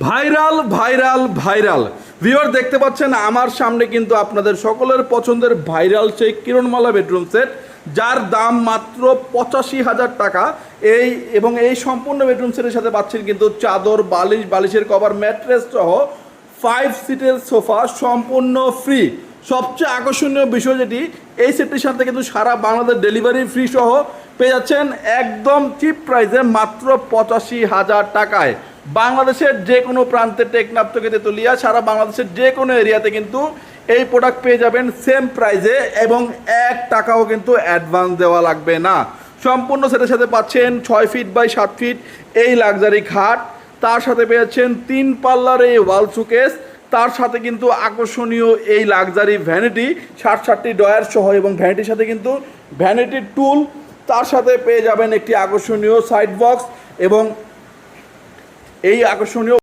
Viral viral viral. Viewer দেখতে পাচ্ছেন, আমার সামনে কিন্তু আপনাদের সকলের পছন্দের ভাইরাল সেই কিরণমালা বেডরুম সেট যার দাম মাত্র পঁচাশি হাজার টাকা। এই এবং এই সম্পূর্ণ বেডরুম সেটের সাথে পাচ্ছেন কিন্তু চাদর, বালিশ, বালিশের কভার ম্যাট্রেস সহ ফাইভ সিটের সোফা সম্পূর্ণ ফ্রি সবচেয়ে আকর্ষণীয় বিষয় যেটি, এই সেটটির সাথে কিন্তু সারা বাংলাদেশ ডেলিভারি ফ্রি সহ পেয়ে যাচ্ছেন একদম চিপ প্রাইসে মাত্র পঁচাশি হাজার টাকায়। বাংলাদেশের যে কোনো প্রান্তে টেকনাফ থেকে তেতুলিয়া, সারা বাংলাদেশের যে কোনো এরিয়াতে কিন্তু এই প্রোডাক্ট পেয়ে যাবেন সেম প্রাইজে এবং এক টাকাও কিন্তু অ্যাডভান্স দেওয়া লাগবে না। সম্পূর্ণ সেটের সাথে পাচ্ছেন ছয় ফিট বাই সাত ফিট এই লাক্সারি খাট। তার সাথে পেয়ে যাচ্ছেন তিন পাল্লার এই ওয়াল সুকেস তার সাথে কিন্তু আকর্ষণীয় এই লাক্সারি ভ্যানিটি ষাট ষাটটি ডয়ার সহ এবং ভ্যানিটির সাথে কিন্তু ভ্যানিটির টুল তার সাথে পেয়ে যাবেন একটি আকর্ষণীয় সাইড বক্স এবং এই আকর্ষণীয়